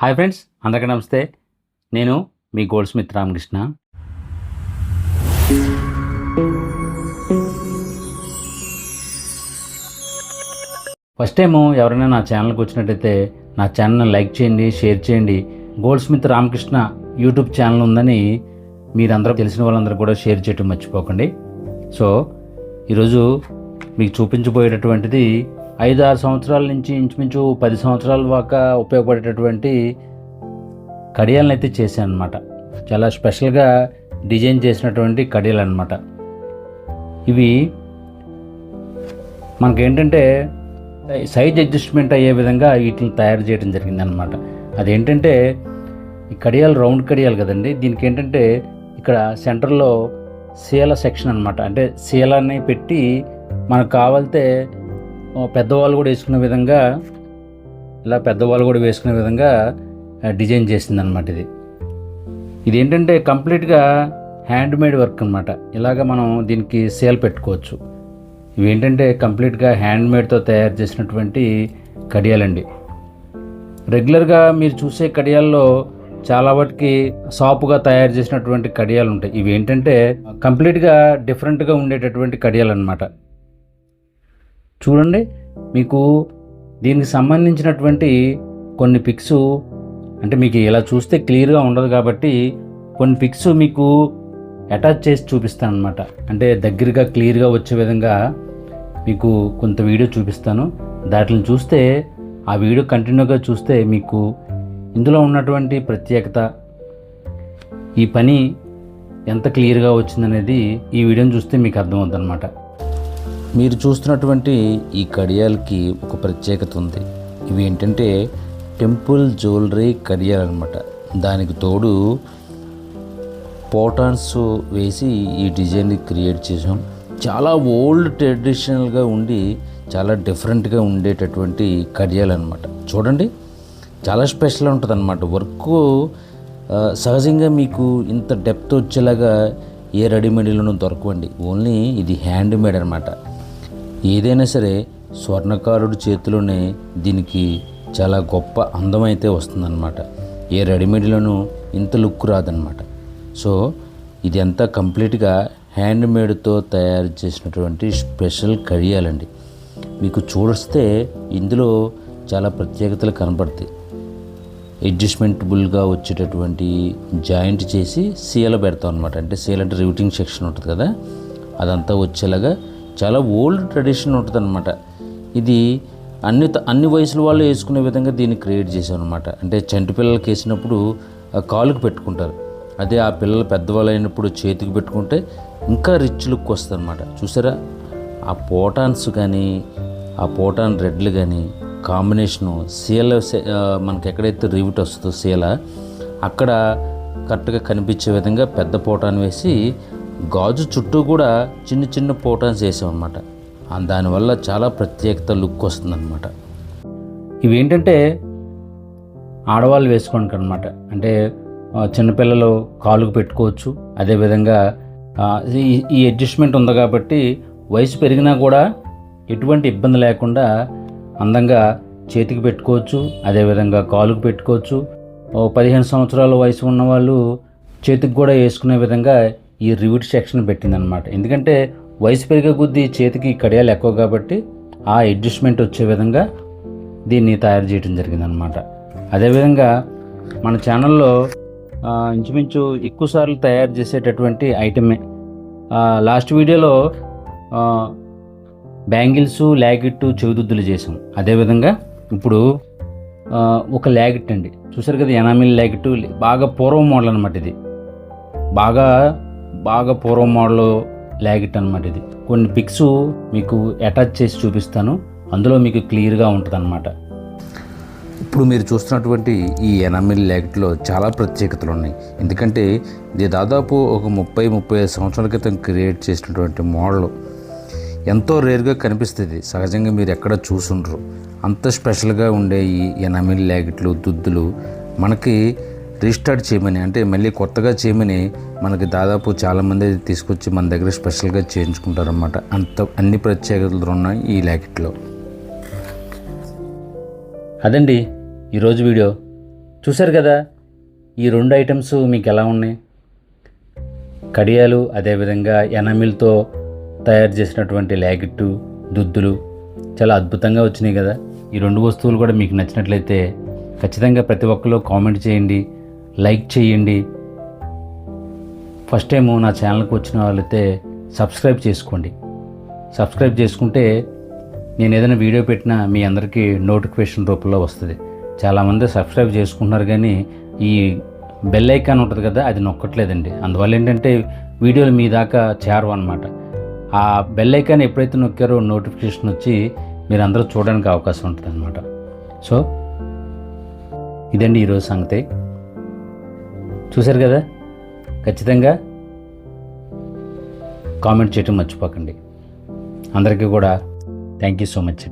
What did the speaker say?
Hi friends అందరికీ నమస్తే. నేను మీ goldsmith Ramakrishna. First time ఎవరైనా నా ఛానల్కి వచ్చినట్టయితే నా ఛానల్ని లైక్ చేయండి షేర్ చేయండి. Goldsmith Ramakrishna YouTube channel ఉందని మీరందరూ తెలిసిన వాళ్ళందరూ కూడా షేర్ చేయటం మర్చిపోకండి. సో ఈరోజు మీకు చూపించబోయేటటువంటిది ఐదు ఆరు సంవత్సరాల నుంచి ఇంచుమించు పది సంవత్సరాల దాకా ఉపయోగపడేటటువంటి కడియాలను అయితే చేశాను అనమాట చాలా స్పెషల్గా డిజైన్ చేసినటువంటి కడియాలు అనమాట ఇవి మనకేంటంటే సైజ్ అడ్జస్ట్మెంట్ అయ్యే విధంగా వీటిని తయారు చేయడం జరిగింది అనమాట అదేంటంటే ఈ కడియాలు రౌండ్ కడియాలు కదండి దీనికి ఏంటంటే ఇక్కడ సెంటర్లో సీల సెక్షన్ అనమాట అంటే సీలని పెట్టి మనకు కావాలితే పెద్దవాళ్ళు కూడా వేసుకునే విధంగా ఇలా పెద్దవాళ్ళు కూడా వేసుకునే విధంగా డిజైన్ చేసింది అనమాట ఇది. ఇది ఏంటంటే కంప్లీట్గా హ్యాండ్ మేడ్ వర్క్ అనమాట ఇలాగ మనం దీనికి సేల్ పెట్టుకోవచ్చు. ఇవి ఏంటంటే కంప్లీట్గా హ్యాండ్ మేడ్తో తయారు చేసినటువంటి కడియాలండి. రెగ్యులర్గా మీరు చూసే కడియాల్లో చాలా వాటికి సాపుగా తయారు చేసినటువంటి కడియాలు ఉంటాయి. ఇవి ఏంటంటే కంప్లీట్గా డిఫరెంట్గా ఉండేటటువంటి కడియాలు అనమాట చూడండి మీకు దీనికి సంబంధించినటువంటి కొన్ని పిక్స్ అంటే మీకు ఇలా చూస్తే క్లియర్గా ఉండదు కాబట్టి కొన్ని పిక్స్ మీకు అటాచ్ చేసి చూపిస్తాను అనమాట అంటే దగ్గరగా క్లియర్గా వచ్చే విధంగా మీకు కొంత వీడియో చూపిస్తాను. దాటిని చూస్తే ఆ వీడియో కంటిన్యూగా చూస్తే మీకు ఇందులో ఉన్నటువంటి ప్రత్యేకత ఈ పని ఎంత క్లియర్గా వచ్చిందనేది ఈ వీడియోని చూస్తే మీకు అర్థమవుతుంది అనమాట మీరు చూస్తున్నటువంటి ఈ కడియాలకి ఒక ప్రత్యేకత ఉంది. ఇవి ఏంటంటే టెంపుల్ జ్యువెలరీ కడియాలు అనమాట దానికి తోడు పోటాన్స్ వేసి ఈ డిజైన్ని క్రియేట్ చేసాం చాలా ఓల్డ్ ట్రెడిషనల్గా ఉండి చాలా డిఫరెంట్గా ఉండేటటువంటి కడియాలు అనమాట చూడండి చాలా స్పెషల్ ఉంటుంది అనమాట వర్క్ సహజంగా మీకు ఇంత డెప్త్ వచ్చేలాగా ఏ రెడీమేడ్లోనూ దొరకవండి. ఓన్లీ ఇది హ్యాండ్ మేడ్ అనమాట ఏదైనా సరే స్వర్ణకారుడి చేతిలోనే దీనికి చాలా గొప్ప అందమైతే వస్తుందన్నమాట. ఏ రెడీమేడ్లోనూ ఇంత లుక్ రాదనమాట సో ఇది అంతా కంప్లీట్గా హ్యాండ్ మేడ్తో తయారు చేసినటువంటి స్పెషల్ కడియాలండి. మీకు చూడస్తే ఇందులో చాలా ప్రత్యేకతలు కనపడతాయి అడ్జస్ట్మెంటబుల్గా వచ్చేటటువంటి జాయింట్ చేసి సీల పెడతాం అనమాట అంటే సీల్ అంటే రివిటింగ్ సెక్షన్ ఉంటుంది కదా అదంతా వచ్చేలాగా చాలా ఓల్డ్ ట్రెడిషన్ ఉంటుంది అనమాట ఇది అన్ని అన్ని వయసుల వాళ్ళు వేసుకునే విధంగా దీన్ని క్రియేట్ చేసాం అనమాట అంటే చంటి పిల్లలకి వేసినప్పుడు కాలుకు కాలుకి పెట్టుకుంటారు. అదే ఆ పిల్లలు పెద్దవాళ్ళు అయినప్పుడు చేతికి పెట్టుకుంటే ఇంకా రిచ్ లుక్ వస్తుంది అనమాట చూసారా? ఆ పోటాన్స్ కానీ ఆ పోటాన్ రెడ్లు కానీ కాంబినేషను సీల సే- మనకి ఎక్కడైతే రివిట్ వస్తుందో సీల అక్కడ కరెక్ట్గా కనిపించే విధంగా పెద్ద పోటాన్ వేసి గాజు చుట్టూ కూడా చిన్న చిన్న పోటాన్స్ వేసామన్నమాట దానివల్ల చాలా ప్రత్యేకత లుక్ వస్తుందన్నమాట. ఇవేంటంటే ఆడవాళ్ళు వేసుకోవడానికి అనమాట అంటే చిన్నపిల్లలు కాలుకు పెట్టుకోవచ్చు. అదేవిధంగా ఈ ఈ అడ్జస్ట్మెంట్ ఉంది కాబట్టి వయసు పెరిగినా కూడా ఎటువంటి ఇబ్బంది లేకుండా అందంగా చేతికి పెట్టుకోవచ్చు. అదేవిధంగా కాలుకు పెట్టుకోవచ్చు. పదిహేను సంవత్సరాల వయసు ఉన్న వాళ్ళు చేతికి కూడా వేసుకునే విధంగా ఈ రివిట్ సెక్షన్ పెట్టిందనమాట ఎందుకంటే వయసు పెరిగే కొద్దీ చేతికి కడియాలు ఎక్కువ కాబట్టి ఆ అడ్జస్ట్మెంట్ వచ్చే విధంగా దీన్ని తయారు చేయడం జరిగిందనమాట అదేవిధంగా మన ఛానల్లో ఇంచుమించు ఎక్కువ సార్లు తయారు చేసేటటువంటి ఐటమే. లాస్ట్ వీడియోలో ఆ, బ్యాంగిల్స్ లాగిట్ చెవిదుద్దులు చేసాం. అదేవిధంగా ఇప్పుడు ఒక లాగిట్ అండి. చూసారు కదా ఎనామిల్ లాగిట్ బాగా పూర్వం మోడల్ అనమాట ఇది. బాగా బాగా పూర్వం మోడల్ లాగిట్ అనమాట ఇది. కొన్ని పిక్స్ మీకు అటాచ్ చేసి చూపిస్తాను. అందులో మీకు క్లియర్గా ఉంటుంది అనమాట ఇప్పుడు మీరు చూస్తున్నటువంటి ఈ ఎనామిల్ లాగిట్లో చాలా ప్రత్యేకతలు ఉన్నాయి. ఎందుకంటే ఇది దాదాపు ఒక ముప్పై ముప్పై ఐదు సంవత్సరాల క్రితం క్రియేట్ చేసినటువంటి మోడల్. ఎంతో రేర్గా కనిపిస్తుంది. సహజంగా మీరు ఎక్కడ చూసుండ్రు. అంత స్పెషల్గా ఉండే ఈ ఎనామిల్ లాగిట్లు దుద్దులు మనకి రీస్టార్ట్ చేయమని అంటే మళ్ళీ కొత్తగా చేయమని మనకి దాదాపు చాలామంది తీసుకొచ్చి మన దగ్గర స్పెషల్గా చేయించుకుంటారన్నమాట. అంత అన్ని ప్రత్యేకతలు ఉన్నాయి ఈ ల్యాకెట్లో అదండి ఈరోజు వీడియో. చూశారు కదా ఈ రెండు ఐటమ్స్ మీకు ఎలా ఉన్నాయి? కడియాలు అదేవిధంగా ఎనామిల్తో తయారు చేసినటువంటి ల్యాకెట్టు దుద్దులు చాలా అద్భుతంగా వచ్చినాయి కదా. ఈ రెండు వస్తువులు కూడా మీకు నచ్చినట్లయితే ఖచ్చితంగా ప్రతి ఒక్కరు కామెంట్ చేయండి. లైక్ చేయండి. ఫస్ట్ టైము నా ఛానల్కి వచ్చిన వాళ్ళైతే సబ్స్క్రైబ్ చేసుకోండి. సబ్స్క్రైబ్ చేసుకుంటే నేను ఏదైనా వీడియో పెట్టినా మీ అందరికీ నోటిఫికేషన్ రూపంలో వస్తుంది. చాలామంది సబ్స్క్రైబ్ చేసుకుంటున్నారు కానీ ఈ బెల్ ఐకాన్ ఉంటుంది కదా అది నొక్కట్లేదండి. అందువల్ల ఏంటంటే వీడియోలు మీ దాకా చేరవు అనమాట ఆ బెల్ ఐకాన్ ఎప్పుడైతే నొక్కారో నోటిఫికేషన్ వచ్చి మీరు అందరూ చూడడానికి అవకాశం ఉంటుంది అనమాట సో ఇదండి ఈరోజు సంగతి. చూశారు కదా? ఖచ్చితంగా కామెంట్ చేయటం మర్చిపోకండి. అందరికీ కూడా థ్యాంక్ యూ సో మచ్